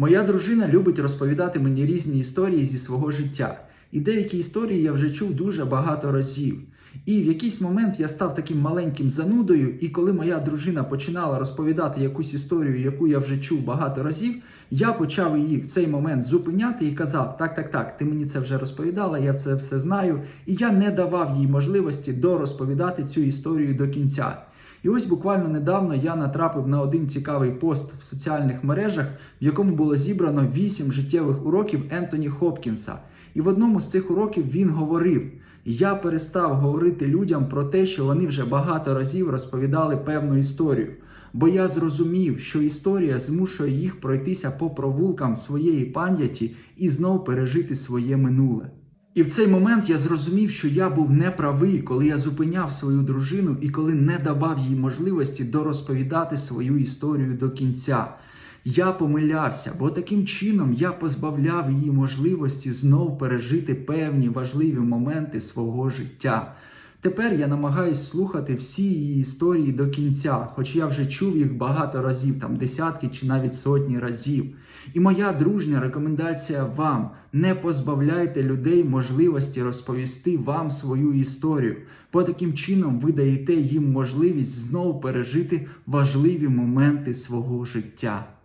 Моя дружина любить розповідати мені різні історії зі свого життя. І деякі історії я вже чув дуже багато разів. І в якийсь момент я став таким маленьким занудою, і коли моя дружина починала розповідати якусь історію, яку я вже чув багато разів, я почав її в цей момент зупиняти і казав: так, так, так, ти мені це вже розповідала, я це все знаю. І я не давав їй можливості дорозповідати цю історію до кінця. І ось буквально недавно я натрапив на один цікавий пост в соціальних мережах, в якому було зібрано 8 життєвих уроків Ентоні Хопкінса. І в одному з цих уроків він говорив: я перестав говорити людям про те, що вони вже багато разів розповідали певну історію. Бо я зрозумів, що історія змушує їх пройтися по провулкам своєї пам'яті і знов пережити своє минуле. І в цей момент я зрозумів, що я був неправий, коли я зупиняв свою дружину і коли не давав їй можливості дорозповідати свою історію до кінця. Я помилявся, бо таким чином я позбавляв її можливості знов пережити певні важливі моменти свого життя. Тепер я намагаюсь слухати всі її історії до кінця, хоч я вже чув їх багато разів, там десятки чи навіть сотні разів. І моя дружня рекомендація вам: не позбавляйте людей можливості розповісти вам свою історію, бо таким чином ви даєте їм можливість знов пережити важливі моменти свого життя.